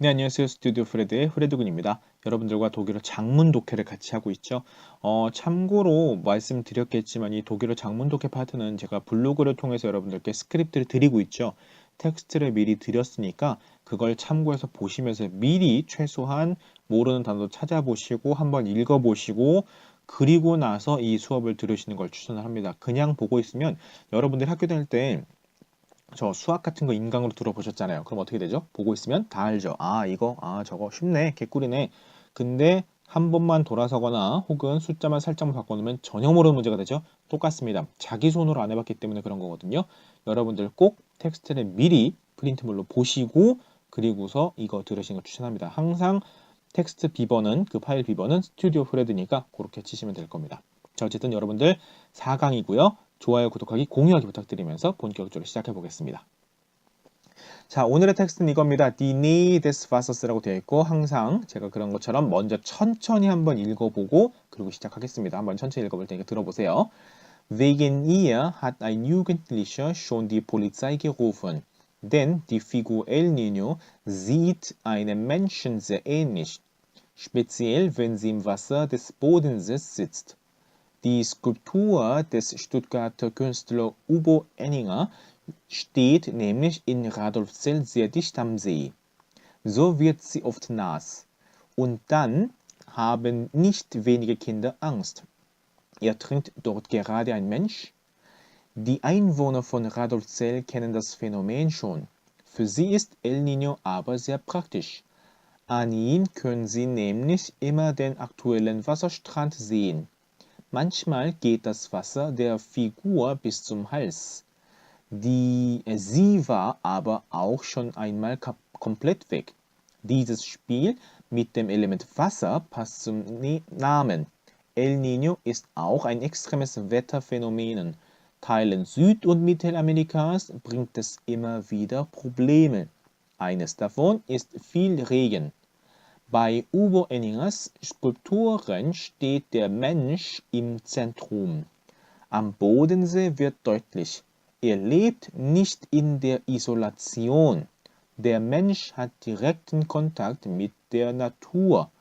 네, 안녕하세요. 스튜디오 프레드의 프레드군입니다. 여러분들과 독일어 장문 독해를 같이 하고 있죠. 어, 참고로 말씀드렸겠지만 이 독일어 장문 독해 파트는 제가 블로그를 통해서 여러분들께 스크립트를 드리고 있죠. 텍스트를 미리 드렸으니까 그걸 참고해서 보시면서 미리 최소한 모르는 단어 찾아보시고 한번 읽어보시고 그리고 나서 이 수업을 들으시는 걸 추천을 합니다. 그냥 보고 있으면 여러분들 학교 다닐 때 저 수학 같은 거 인강으로 들어보셨잖아요. 그럼 어떻게 되죠? 보고 있으면 다 알죠. 아, 이거, 아, 저거 쉽네. 개꿀이네. 근데 한 번만 돌아서거나 혹은 숫자만 살짝만 바꿔놓으면 전혀 모르는 문제가 되죠. 똑같습니다. 자기 손으로 안 해봤기 때문에 그런 거거든요. 여러분들 꼭 텍스트를 미리 프린트물로 보시고 그리고서 이거 들으시는 걸 추천합니다. 항상 텍스트 비번은 그 파일 비번은 스튜디오 프레드니까 그렇게 치시면 될 겁니다. 자, 어쨌든 여러분들 4강이고요. 좋아요, 구독하기, 공유하기 부탁드리면서 본격적으로 시작해 보겠습니다. 자, 오늘의 텍스트는 이겁니다. Des Wassers라고 되어 있고 항상 제가 그런 것처럼 먼저 천천히 한번 읽어보고 그리고 시작하겠습니다. 한번 천천히 읽어볼 테니까 들어보세요. Wegen ihr hat ein Jugendlicher schon die Polizei gerufen, denn die Figur El Niño sieht einem Menschen sehr ähnlich, speziell wenn sie im Wasser des Bodensees sitzt. Die Skulptur des Stuttgarter Künstlers Ubo Enninger steht nämlich in Radolfzell sehr dicht am See. So wird sie oft nass. Und dann haben nicht wenige Kinder Angst. Ertrinkt dort gerade ein Mensch? Die Einwohner von Radolfzell kennen das Phänomen schon. Für sie ist El Niño aber sehr praktisch. An ihm können sie nämlich immer den aktuellen Wasserstrand sehen. Manchmal geht das Wasser der Figur bis zum Hals. Die, sie war aber auch schon einmal komplett weg. Dieses Spiel mit dem Element Wasser passt zum Namen. El Niño ist auch ein extremes Wetterphänomen. Teilen Süd- und Mittelamerikas bringt es immer wieder Probleme. Eines davon ist viel Regen. Bei Uwe Enningers Skulpturen steht der Mensch im Zentrum. Am Bodensee wird deutlich, er lebt nicht in der Isolation. Der Mensch hat direkten Kontakt mit der Natur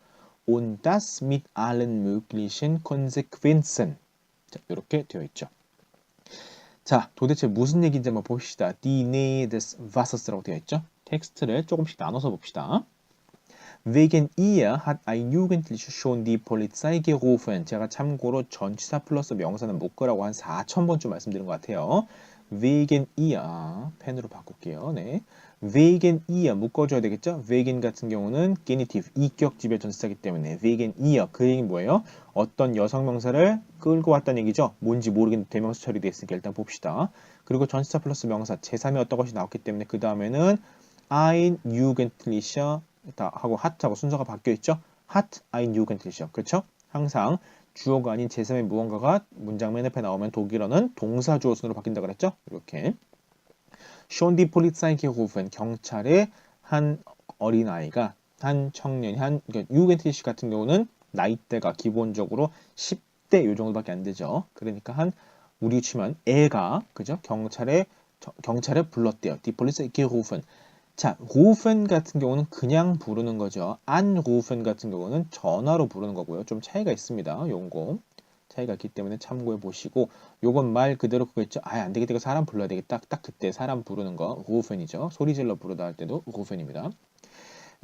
und das mit allen möglichen Konsequenzen. 자, 이렇게 되어 있죠. 자, 도대체 무슨 얘기인지 한번 봅시다. Die Nähe des Wassers라고 되어 있죠. 텍스트를 조금씩 나눠서 봅시다. Wegen ihr hat ein Jugendlicher schon die Polizei gerufen. 제가 참고로 전치사 플러스 명사는 묶으라고 한 4,000번쯤 말씀드린 것 같아요. Wegen ihr. 펜으로 바꿀게요. 네. Wegen ihr 묶어줘야 되겠죠? Wegen 같은 경우는 게니티브, 이격 지배 전치사기 때문에 Wegen ihr. 그 얘기는 뭐예요? 어떤 여성 명사를 끌고 왔다는 얘기죠? 뭔지 모르겠는데 대명사 처리되어 있으니까 일단 봅시다. 그리고 전치사 플러스 명사, 제3의 어떤 것이 나왔기 때문에 그 다음에는 ein Jugendlicher 하고 hat하고 순서가 바뀌어 있죠. hat ein Jugendlicher. 그렇죠? 항상 주어가 아닌 제3의 무언가가 문장 맨 앞에 나오면 독일어는 동사 주어 순으로 바뀐다 그랬죠? 이렇게. Polizei gerufen. 경찰의 한 어린아이가 한 청년, 한 그러니까 유겐티시 같은 경우는 나이대가 기본적으로 10대 요 정도밖에 안 되죠. 그러니까 한 우리 치면 애가 그죠? 경찰에 경찰에 불렀대요. die Polizei gerufen. 자, rufen 같은 경우는 그냥 부르는 거죠. an rufen 같은 경우는 전화로 부르는 거고요. 좀 차이가 있습니다. 용거 차이가 있기 때문에 참고해 보시고 요건 말 그대로 그거 있죠. 아, 안 되겠다. 이거 사람 불러야 되겠다. 딱 그때 사람 부르는 거 rufen이죠. 소리 질러 부르다 할 때도 rufen입니다.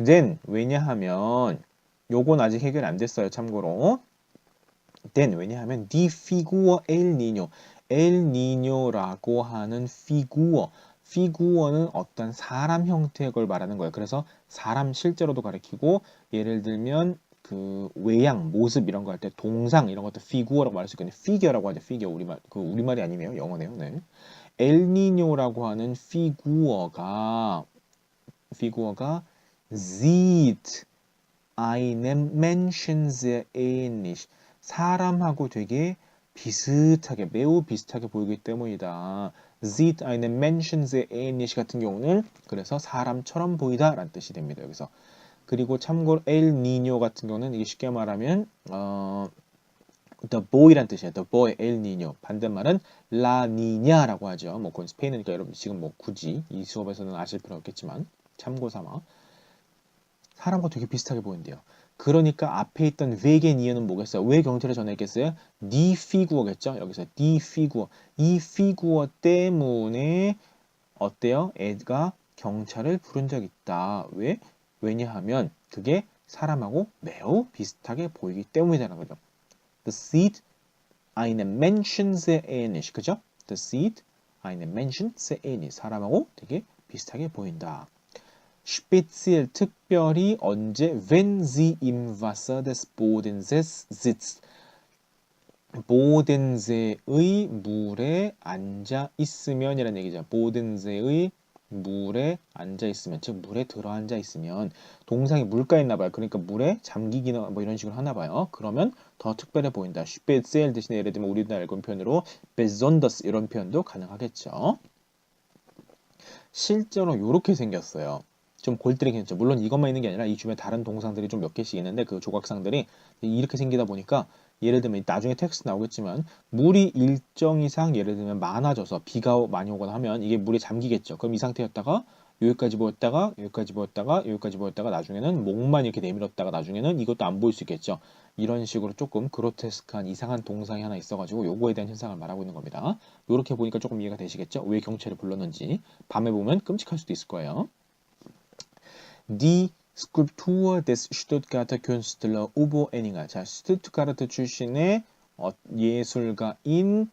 then 왜냐하면 요건 아직 해결 안 됐어요. 참고로. then 왜냐하면 die Figur El Niño Niño라고 하는 figure 피구어 는 어떤 사람 형태의 걸 말하는 거예요. 그래서 사람 실제로도 가리키고 예를 들면 그 외양, 모습 이런 거 할 때 동상 이런 것도 피구어라고 말할 수 있거든요. 피겨라고 하죠. 피겨 우리말 그 우리말이 아니네요. 영어네요. 네. 엘니뇨라고 하는 피구어가 피구어가 sieht einem Menschen sehr ähnlich 사람하고 되게 비슷하게 매우 비슷하게 보이기 때문이다. Sieht einen Menschen sehr ähnlich 같은 경우는 그래서 사람처럼 보이다 라는 뜻이 됩니다. 여기서 그리고 참고로 El Niño 같은 경우는 이게 쉽게 말하면 어, the boy란 뜻이에요. the boy El Niño 반대말은 La Niña라고 하죠. 뭐 그건 스페인어니까 여러분 지금 뭐 굳이 이 수업에서는 아실 필요 없겠지만 참고 삼아 사람과 되게 비슷하게 보인대요. 그러니까 앞에 있던 외겐 이어는 뭐겠어요? 왜 경찰에 전화했겠어요? 니 피구어겠죠? 여기서 니 피구어. 이 피구어 때문에 어때요? 애가 경찰을 부른 적 있다. 왜? 왜냐하면 그게 사람하고 매우 비슷하게 보이기 때문이라는 거죠. The seat einem Menschen sehr ähnlich. 그죠? The seat einem Menschen sehr ähnlich. 사람하고 되게 비슷하게 보인다. Speziell 특별히 언제 wenn sie im Wasser des Bodensees sitzt. 보덴세의 물에 앉아 있으면이라는 얘기죠. 보덴세의 물에 앉아 있으면 즉 물에 들어 앉아 있으면 동상이 물가에 있나 봐요. 그러니까 물에 잠기기나 뭐 이런 식으로 하나 봐요. 그러면 더 특별해 보인다. speziell 대신에 예를 들면 알고 있는 표현으로 besonders 이런 표현도 가능하겠죠. 실제로 이렇게 생겼어요. 좀 골때리게 생겼죠. 물론 이것만 있는 게 아니라 이 주변에 다른 동상들이 좀 몇 개씩 있는데 그 조각상들이 이렇게 생기다 보니까 예를 들면 나중에 텍스트 나오겠지만 물이 일정 이상 예를 들면 많아져서 비가 많이 오거나 하면 이게 물에 잠기겠죠. 그럼 이 상태였다가 여기까지 보였다가 여기까지 보였다가 여기까지 보였다가 나중에는 목만 이렇게 내밀었다가 나중에는 이것도 안 보일 수 있겠죠. 이런 식으로 조금 그로테스크한 이상한 동상이 하나 있어가지고 요거에 대한 현상을 말하고 있는 겁니다. 이렇게 보니까 조금 이해가 되시겠죠? 왜 경찰을 불렀는지 밤에 보면 끔찍할 수도 있을 거예요. Die Skulptur des Stuttgarter Künstler Ubo Enninger. 자, 스투트가르트 출신의 어, 예술가인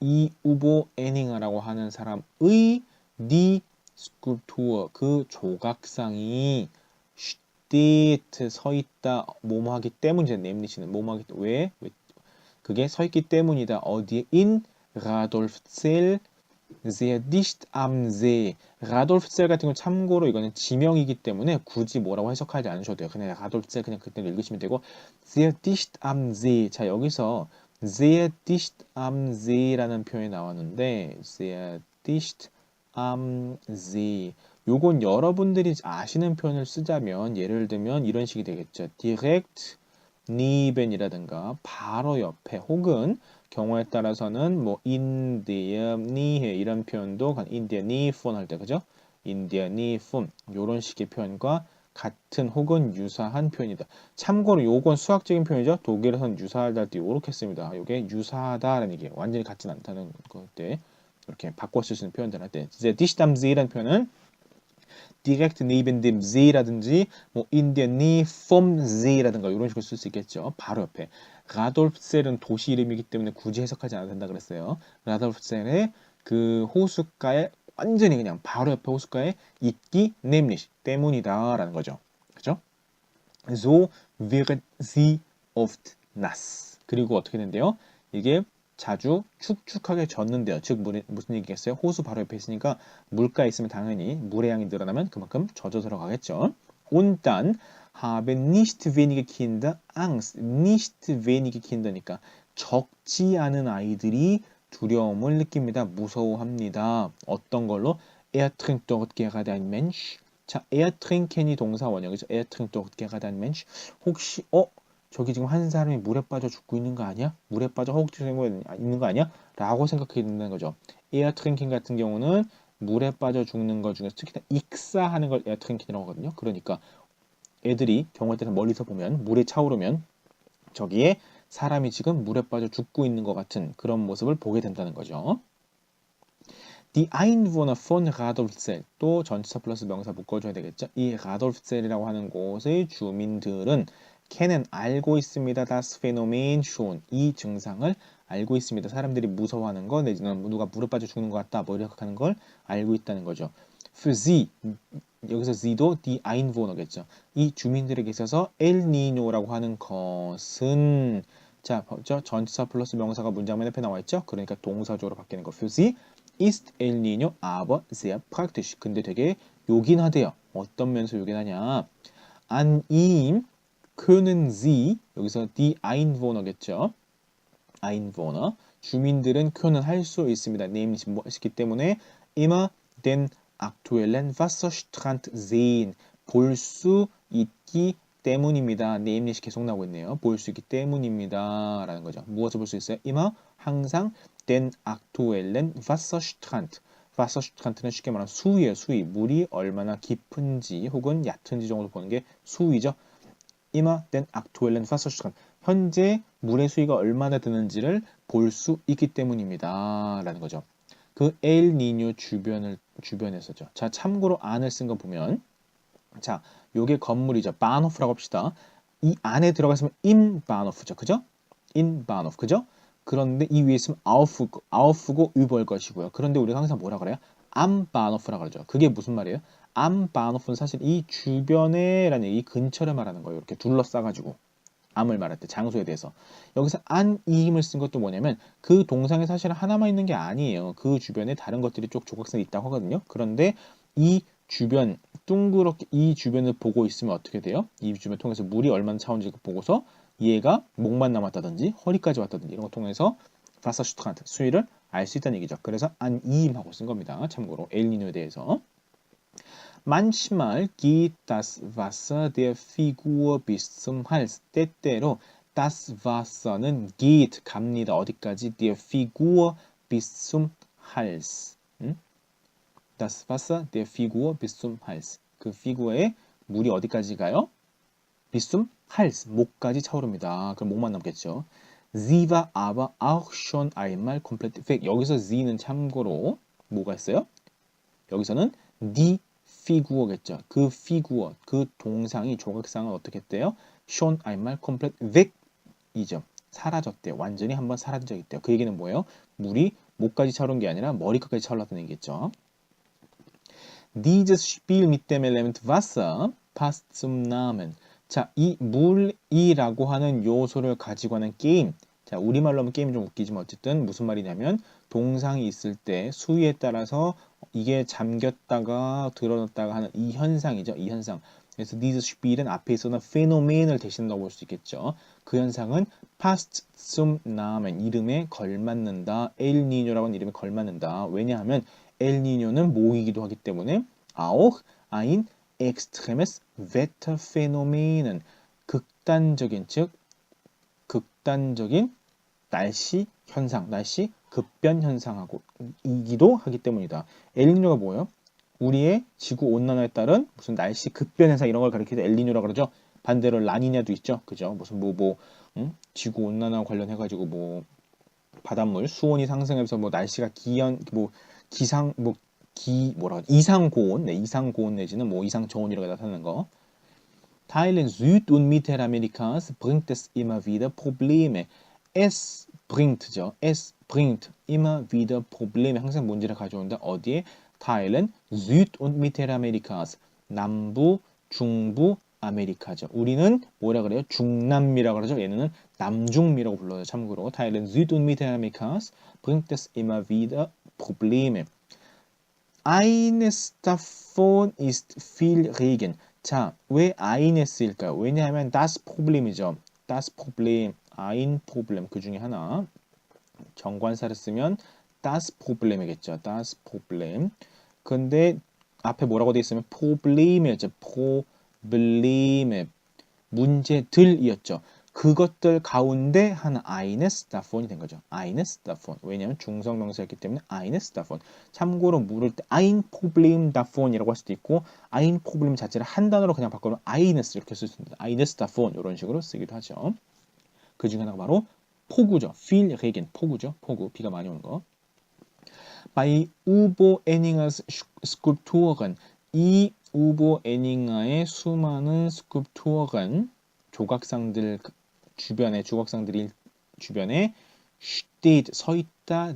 이 우보 에닝어라고 하는 사람의 디 스kulptur 그 조각상이 steht 서 있다 뭐뭐하기 때문이죠. nemlich는 뭐뭐하기 왜? 왜? 그게 서 있기 때문이다. 어디에 in Radolfzell sehr dicht am See. 라돌프셀 같은 건 참고로 이거는 지명이기 때문에 굳이 뭐라고 해석하지 않으셔도 돼요. 그냥 라돌프셀 그냥 그대로 읽으시면 되고 sehr dicht am See. 자 여기서 sehr dicht am See라는 표현이 나왔는데 sehr dicht am See. 요건 여러분들이 아시는 표현을 쓰자면 예를 들면 이런 식이 되겠죠. direct neben이라든가 바로 옆에 혹은 경우에 따라서는 뭐 인디어 니해 이런 표현도 인디어 니폰 할 때 그죠? 인디어 니폰 이런 식의 표현과 같은 혹은 유사한 표현이다. 참고로 요건 수학적인 표현이죠. 독일에서는 유사하다 할 때 이렇게 씁니다. 이게 유사하다라는 얘기예요. 완전히 같진 않다는 것 때 이렇게 바꿔 쓸수 있는 표현들 할 때. 이제 디시담즈라는 표현은 direct neben dem See라든지 뭐 in der Nähe vom See라든가 이런 식으로 쓸 수 있겠죠. 바로 옆에. 라돌프셀은 도시 이름이기 때문에 굳이 해석하지 않아도 된다 그랬어요. 라돌프셀의 그 호숫가에 완전히 그냥 바로 옆에 호숫가에 있기 nämlich 때문이다라는 거죠. 그죠? So wird sie oft nass. 그리고 어떻게 된대요? 이게 자주 축축하게 젖는데요. 즉 무슨 얘기겠어요? 호수 바로 옆에 있으니까 물가에 있으면 당연히 물의 양이 늘어나면 그만큼 젖어 들어가겠죠. 온단 haben nicht wenige Kinder Angst. nicht wenige Kinder니까 적지 않은 아이들이 두려움을 느낍니다. 무서워합니다. 어떤 걸로? Er trinkt dort gerade ein Mensch. 자, er trinken이 동사 원형이죠. Er trinkt dort gerade ein Mensch. 혹시 어 저기 지금 한 사람이 물에 빠져 죽고 있는 거 아니야? 물에 빠져 허우적거리고 있는 거 아니야? 라고 생각해 된다는 거죠. 에어 트랭킹 같은 경우는 물에 빠져 죽는 것 중에서 특히나 익사하는 걸 에어 트랭킹이라고 하거든요. 그러니까 애들이 경우에 따라서 멀리서 보면 물에 차오르면 저기에 사람이 지금 물에 빠져 죽고 있는 것 같은 그런 모습을 보게 된다는 거죠. Die Einwohner von Radolfzell 또 전치사 플러스 명사 묶어줘야 되겠죠. 이 Radolfzell이라고 하는 곳의 주민들은 캔은 알고 있습니다. das Phänomen schon. 이 증상을 알고 있습니다. 사람들이 무서워하는 거, 내지는 누가 물에 빠져 죽는 것 같다, 뭐 이렇게 하는 걸 알고 있다는 거죠. Für sie 여기서 sie도 die Einwohner겠죠. 이 주민들에게 있어서 Niño라고 하는 것은 자, 저 전치사 플러스 명사가 문장 맨 앞에 나와 있죠. 그러니까 동사적으로 바뀌는 거. Für sie ist El Niño aber sehr praktisch. 근데 되게 요긴하대요. 어떤 면에서 요긴하냐? an ihm können sie 여기서 die Einwohner겠죠. Einwohner 주민들은 können 할 수 있습니다. nämlich 뭐 했기 때문에 immer den aktuellen Wasserstand sehen 볼 수 있기 때문입니다. nämlich 계속 나오고 있네요. 볼 수 있기 때문입니다. 라는 거죠. 무엇을 볼 수 있어요? immer 항상 den aktuellen Wasserstand 파서슈트칸트는 쉽게 말하면 수위예요. 수위. 물이 얼마나 깊은지 혹은 얕은지 정도 보는 게 수위죠. 이마 된 악투엘렌 파서슈트칸 현재 물의 수위가 얼마나 드는지를 볼 수 있기 때문입니다. 라는 거죠. 그 엘니뇨 주변을 주변에서죠. 자, 참고로 안을 쓴 거 보면 자, 요게 건물이죠. 바노프라고 합시다. 이 안에 들어갔으면 인 바노프죠. 그죠? 인 바노프. 그죠? 그런데 이 위에 있으면 아우프고 아우프고 ü벌 것이고요. 그런데 우리가 항상 뭐라 그래요? 암 바노프라 그러죠. 그게 무슨 말이에요? 암 바노프는 사실 이 주변에라는 이 근처를 말하는 거예요. 이렇게 둘러싸 가지고 암을 말할 때 장소에 대해서 여기서 안이 힘을 쓴 것도 뭐냐면 그 동상에 사실 하나만 있는 게 아니에요. 그 주변에 다른 것들이 쭉 조각선이 있다고 하거든요. 그런데 이 주변 둥그렇게 이 주변을 보고 있으면 어떻게 돼요? 이 주변 통해서 물이 얼마나 차온지 보고서 얘가 목만 남았다든지 허리까지 왔다든지 이런 거 통해서 파사슈트칸트 수위를 알 수 있다는 얘기죠. 그래서 안 이임하고 쓴 겁니다. 참고로 엘니뇨에 대해서 manchmal geht das Wasser der Figur bis zum Hals. 때때로 das Wasser는 geht 갑니다. 어디까지? der Figur bis zum Hals. 음? das Wasser der Figur bis zum Hals. 그 피구어의 물이 어디까지 가요? bis zum Hals. 목까지 차오릅니다. 그럼 목만 남겠죠. Sie war aber auch schon einmal komplett weg. 여기서 Sie는 참고로 뭐가 있어요? 여기서는 die 피구어겠죠. 그 피구어, 그 동상이 조각상은 어떻게 했대요? schon einmal komplett weg이죠. 사라졌대요. 완전히 한번 사라진 적이 있대요. 그 얘기는 뭐예요? 물이 목까지 차오른 게 아니라 머리끝까지 차올랐다는 얘기겠죠. Dieses Spiel mit dem Element Wasser passt zum Namen. 자, 이 물이라고 하는 요소를 가지고 하는 게임. 자, 우리말로 하면 게임이 좀 웃기지만 어쨌든 무슨 말이냐면 동상이 있을 때 수위에 따라서 이게 잠겼다가 드러났다가 하는 이 현상이죠. 이 현상. 그래서 diese Spiel은 앞에 있어는 페노멘을 대신한다고 볼 수 있겠죠. 그 현상은 past zum Namen 이름에 걸맞는다. 엘니뇨라고 하는 이름에 걸맞는다. 왜냐하면 엘니뇨는 모이기도 하기 때문에 auch ein extremes Wetterphänomen 극단적인 즉 극단적인 날씨 현상, 날씨 급변 현상하고 이기도 하기 때문이다. 엘니뇨가 뭐예요? 우리의 지구 온난화에 따른 무슨 날씨 급변 현상 이런 걸 가리키는 엘니뇨라 그러죠. 반대로 라니냐도 있죠. 그죠? 무슨 뭐뭐 뭐, 응? 지구 온난화 관련해 가지고 뭐 바닷물 수온이 상승해서 뭐 날씨가 기현 뭐 기상 뭐 기 뭐라 이상 고온 네 이상 고온 내지는 뭐 이상 저온이라고 나타나는 거 Teilen Süd- und Mittelamerikas bringt es immer wieder Probleme. Es bringt죠. Es bringt immer wieder Probleme. 항상 문제를 가져온다. 어디에? Teilen Süd- und Mittelamerikas. 남부, 중부, 아메리카죠. 우리는 뭐라 그래요? 중남미라고 그러죠. 얘네는 남중미라고 불러요. 참고로 Teilen Süd- und Mittelamerikas bringt es immer wieder Probleme. Eines davon ist viel Regen. 자, 왜 eines,일까요? 왜냐하면 das Problem이죠. das Problem, ein Problem 그 중에 하나. 정관사를 쓰면 das Problem이겠죠. das Problem. 근데 앞에 뭐라고 돼 있으면 Problem이었죠. Probleme. 문제들이었죠. 그것들 가운데 하나 eines davon이 된 거죠. eines davon. 왜냐하면 중성명사였기 때문에 eines davon. 참고로 물을 때 ein Problem davon이라고 할 수도 있고 ein Problem 자체를 한 단어로 그냥 바꾸면 eines 이렇게 쓸 수 있습니다. eines davon 이런 식으로 쓰기도 하죠. 그 중에 하나가 바로 폭우죠. viel Regen. 폭우죠. 폭우. 비가 많이 오는 거. Bei Ubo Enningers Skulpturen 이 우보 애닝아의 수많은 스kulpturen 조각상들 주변에 조각상들이 주변에 steht 서 있다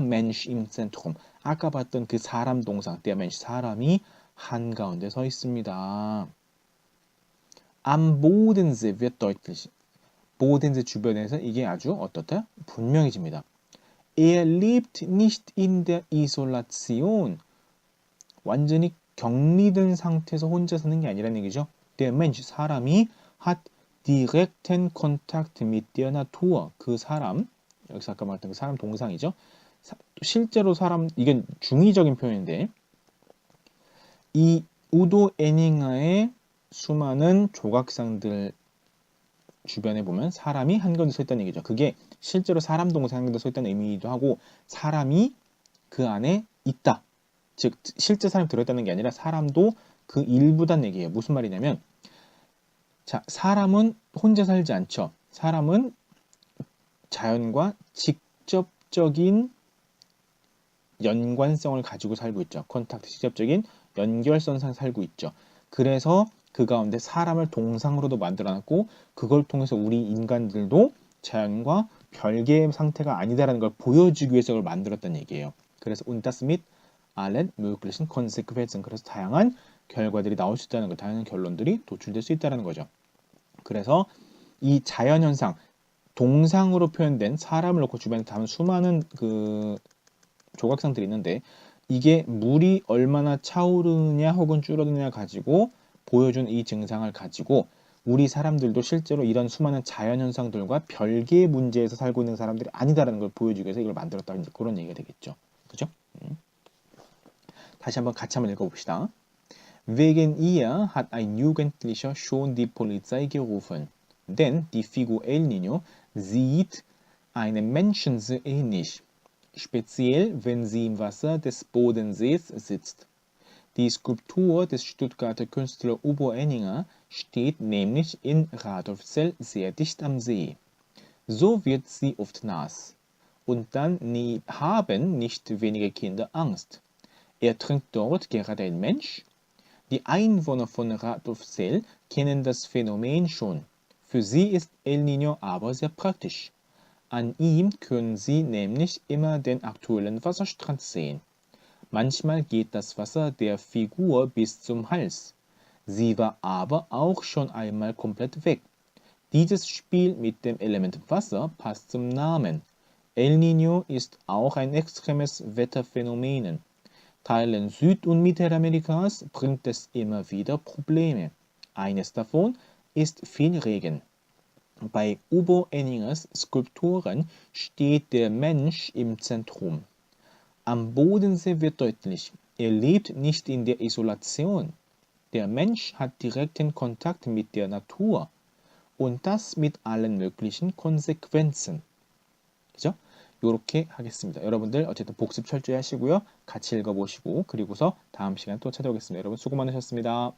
Mensch im Zentrum 아까 봤던 그 사람 동상 der Mensch 사람이 한가운데 서 있습니다. Am Bodensee wird deutlich 보덴세 주변에서 이게 아주 어떻다? 분명해집니다. Er lebt nicht in der Isolation. 완전히 격리된 상태에서 혼자 사는 게 아니라는 얘기죠. Der Mensch, 사람이 hat direkten Kontakt mit der Natur. 그 사람, 여기서 아까 말했던 그 사람 동상이죠. 사, 실제로 사람, 이건 중의적인 표현인데, 이 우도 애닝아의 수많은 조각상들 주변에 보면 사람이 한가운데 서 있다는 얘기죠. 그게 실제로 사람 동상 한가운데 서 있다는 의미이기도 하고, 사람이 그 안에 있다. 즉 실제 사람이 들어있다는 게 아니라 사람도 그 일부단 얘기예요. 무슨 말이냐면 자 사람은 혼자 살지 않죠. 사람은 자연과 직접적인 연관성을 가지고 살고 있죠. 컨택트 직접적인 연결선상 살고 있죠. 그래서 그 가운데 사람을 동상으로도 만들어놨고 그걸 통해서 우리 인간들도 자연과 별개의 상태가 아니다라는 걸 보여주기 위해서 그걸 만들었다는 얘기예요. 그래서 das mit allen möglichen Konsequenzen 그래서 다양한 결과들이 나올 수 있다는 거, 다양한 결론들이 도출될 수 있다는 거죠. 그래서 이 자연 현상 동상으로 표현된 사람을 놓고 주변에 담은 수많은 그 조각상들이 있는데 이게 물이 얼마나 차오르느냐 혹은 줄어드느냐 가지고 보여준 이 증상을 가지고 우리 사람들도 실제로 이런 수많은 자연 현상들과 별개의 문제에서 살고 있는 사람들이 아니다라는 걸 보여주기 위해서 이걸 만들었다 이제 그런 얘기가 되겠죠. 그죠? 음. 다시 한번 같이 한번 읽어봅시다. Wegen ihr hat ein Jugendlicher schon die Polizei gerufen, denn die Figur El Niño sieht einem Menschen sehr ähnlich, speziell wenn sie im Wasser des Bodensees sitzt. Die Skulptur des Stuttgarter Künstlers Ubo Enninger steht nämlich in Radolfzell sehr dicht am See. So wird sie oft nass. Und dann nie, haben nicht wenige Kinder Angst. Ertrinkt dort gerade ein Mensch? Die Einwohner von Radolfzell kennen das Phänomen schon. Für sie ist El Niño aber sehr praktisch. An ihm können sie nämlich immer den aktuellen Wasserstand sehen. Manchmal geht das Wasser der Figur bis zum Hals. Sie war aber auch schon einmal komplett weg. Dieses Spiel mit dem Element Wasser passt zum Namen. El Niño ist auch ein extremes Wetterphänomen. Teilen Süd- und Mittelamerikas bringt es immer wieder Probleme. Eines davon ist viel Regen. Bei Ubo Enningers Skulpturen steht der Mensch im Zentrum. Am Bodensee wird deutlich, er lebt nicht in der Isolation. Der Mensch hat direkten Kontakt mit der Natur und das mit allen möglichen Konsequenzen. 그죠? 요렇게 하겠습니다. 여러분들 어쨌든 복습 철저히 하시고요. 같이 읽어보시고 그리고서 다음 시간 또 찾아오겠습니다. 여러분 수고 많으셨습니다.